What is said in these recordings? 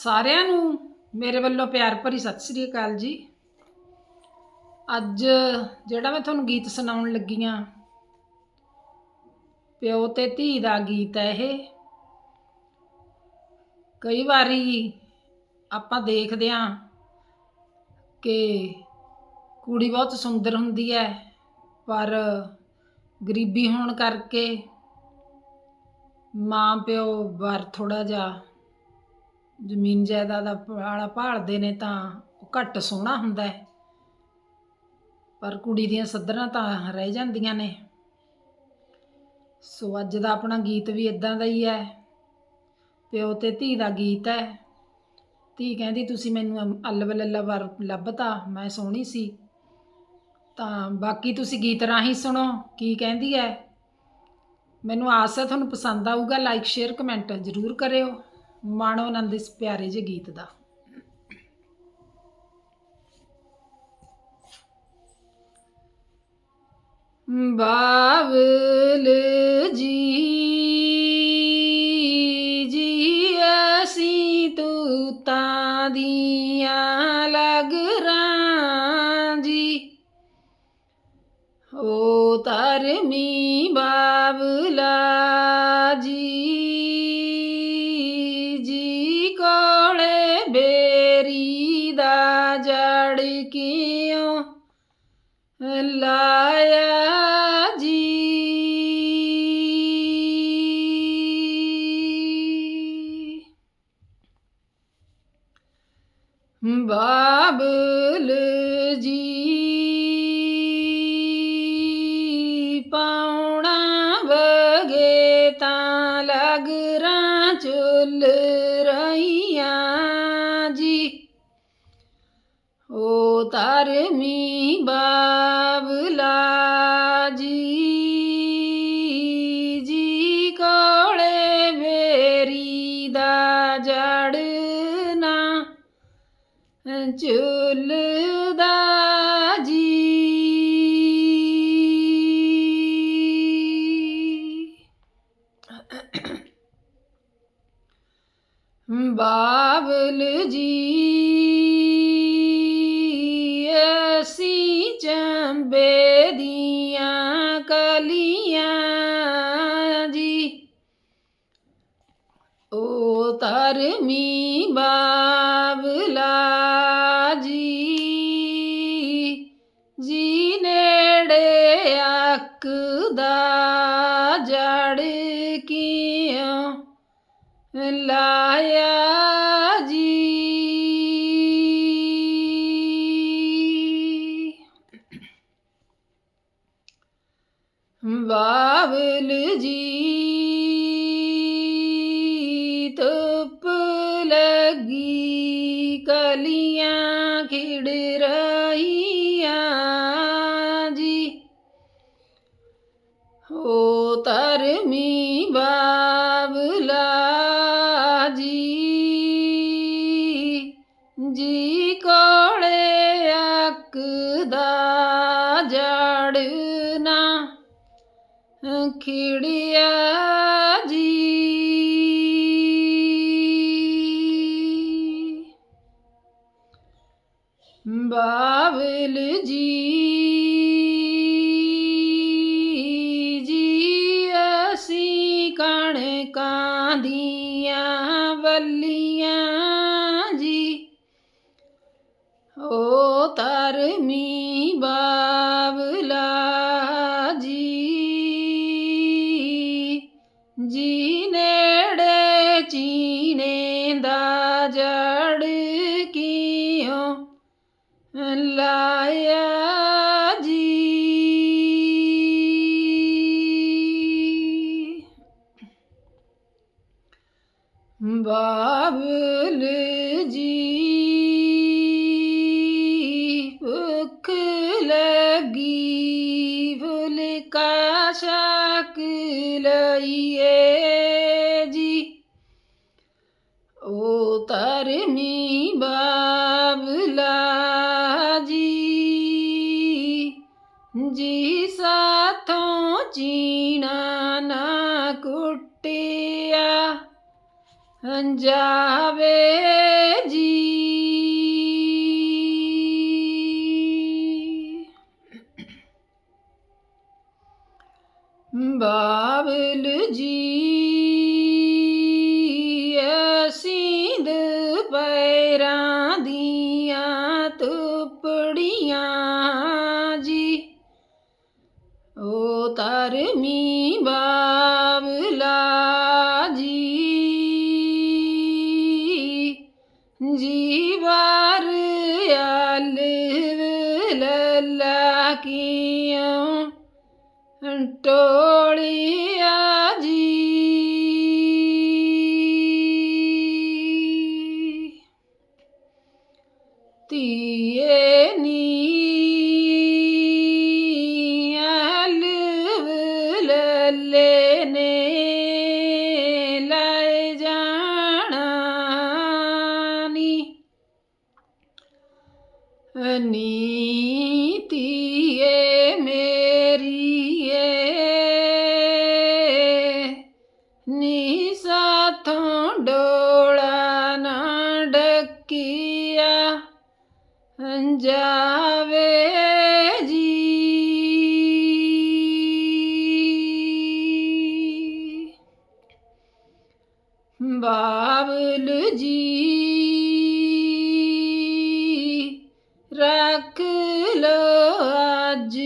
ਸਾਰਿਆਂ ਨੂੰ ਮੇਰੇ ਵੱਲੋਂ ਪਿਆਰ ਭਰੀ ਸਤਿ ਸ੍ਰੀ ਅਕਾਲ ਜੀ। ਅੱਜ ਜਿਹੜਾ ਮੈਂ ਤੁਹਾਨੂੰ ਗੀਤ ਸੁਣਾਉਣ ਲੱਗੀ ਆਂ, ਪਿਓ ਤੇ ਧੀ ਦਾ ਗੀਤ ਹੈ ਇਹ। ਕਈ ਵਾਰੀ ਆਪਾਂ ਦੇਖਦੇ ਆਂ ਕਿ ਕੁੜੀ ਬਹੁਤ ਸੁੰਦਰ ਹੁੰਦੀ ਹੈ, ਪਰ ਗਰੀਬੀ ਹੋਣ ਕਰਕੇ ਮਾਂ ਪਿਓ ਬਾਰ ਥੋੜਾ ਜਿਹਾ ਜ਼ਮੀਨ ਜਾਇਦਾਦ ਦਾ ਵਾਲਾ ਭਾਲਦੇ ਨੇ ਤਾਂ ਉਹ ਘੱਟ ਸੋਹਣਾ ਹੁੰਦਾ ਹੈ। ਪਰ ਕੁੜੀ ਦੀਆਂ ਸੱਧਰਾਂ ਤਾਂ ਰਹਿ ਜਾਂਦੀਆਂ ਨੇ। ਸੋ ਅੱਜ ਦਾ ਆਪਣਾ ਗੀਤ ਵੀ ਇਦਾਂ ਦਾ ਹੀ ਹੈ। ਪਿਓ ਤੇ ਧੀ ਦਾ ਗੀਤ ਹੈ। ਧੀ ਕਹਿੰਦੀ, ਤੁਸੀਂ ਮੈਨੂੰ ਅੱਲਵ ਲੱਲਾ ਵਰ ਲੱਭਤਾ, ਮੈਂ ਸੋਹਣੀ ਸੀ। ਤਾਂ ਬਾਕੀ ਤੁਸੀਂ ਗੀਤ ਰਾਹੀਂ ਸੁਣੋ, ਕੀ ਕਹਿੰਦੀ ਹੈ। ਮੈਨੂੰ ਆਸ ਹੈ ਤੁਹਾਨੂੰ ਪਸੰਦ ਆਊਗਾ ਲਾਈਕ ਸ਼ੇਅਰ ਕਮੈਂਟ ਜ਼ਰੂਰ ਕਰਿਓ। ਮਾਣੋ ਆਨੰਦ ਇਸ ਪਿਆਰੇ ਜਿਹੇ ਗੀਤ ਦਾ। ਬਾਬਲ ਜੀ ਜੀ ਅਸੀਂ ਤੂਤਾਂ ਦੀਆਂ ਲਗ ਰਾਂ ਜੀ। ਓ ਧਰਮੀ ਲਾਇਆ ਜੀ। ਬਾਬਲ ਜੀ ਪਾਉਣਾ ਵਗੇ ਤਾਂ ਲਗ ਰਾਂ ਚੁੱਲ ਰਹੀਆਂ ਜੀ। ਓ ਧਰਮੀ ਬਾ ਝੁੱਲਦਾ ਜੀ। ਬਾਬਲ ਜੀ ਅਸੀਂ ਚੰਬੇ ਦੀਆਂ ਕਲੀਆਂ ਜੀ। ਓ ਧਰਮੀ ਬਾਬਲਾ ਦਾ ਜੜ ਕਿਉਂ ਲਾਇਆ ਜੀ ਬਾਬਲ ਜੀ ਧੁੱਪ ਲੱਗੀ ਕਲੀਆਂ ਖਿੜ ਰਹੀਆਂ ਜੀ ਓ ਧਰਮੀ ਬਾਬਲਾ ਜੀ ਜੀ ਕੋਲੇ ਅੱਕ ਦਾ ਜੜਨਾ ਖਿੜਿਆ ਜੀ। ਬਾਬਲ ਜੀ Andy. ਬਾਬਲ ਜੀ ਭੁੱਖ ਲੱਗੀ ਫੁਲ ਕਾ ਸ਼ੱਕ ਲਈਏ ਜੀ। ਓ ਧਰਮੀ ਬਾਬਲਾ ਜੀ ਜੀ ਸਾਥੋਂ ਜੀਣਾ ਨਾ ਕੁੱਟਿਆ। ਜਾਵੇ ਜੀ। ਬਾਬਲ ਜੀ ਅਸੀਂ ਦੁਪਹਿਰਾਂ ਦੀਆਂ ਤੁਪੜੀਆਂ ਜੀ। ਓ ਤਰਮੀ ਕੀਆਂ ਟੋਲੀਆ ਜੀ। ਜਾਵੇ ਜੀ। ਬਾਬਲ ਜੀ ਰੱਖ ਲੋ ਅੱਜ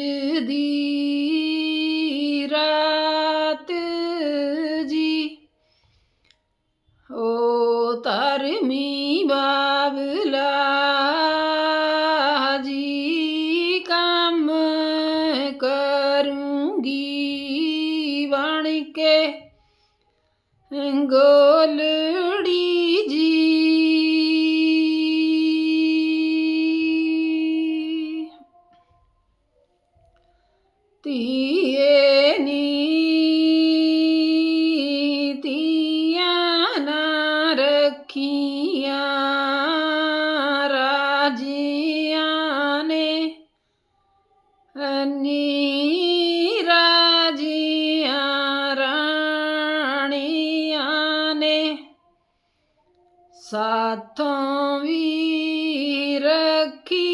ਦੀ। ਗੋਲੜੀ ਜੀ aqui.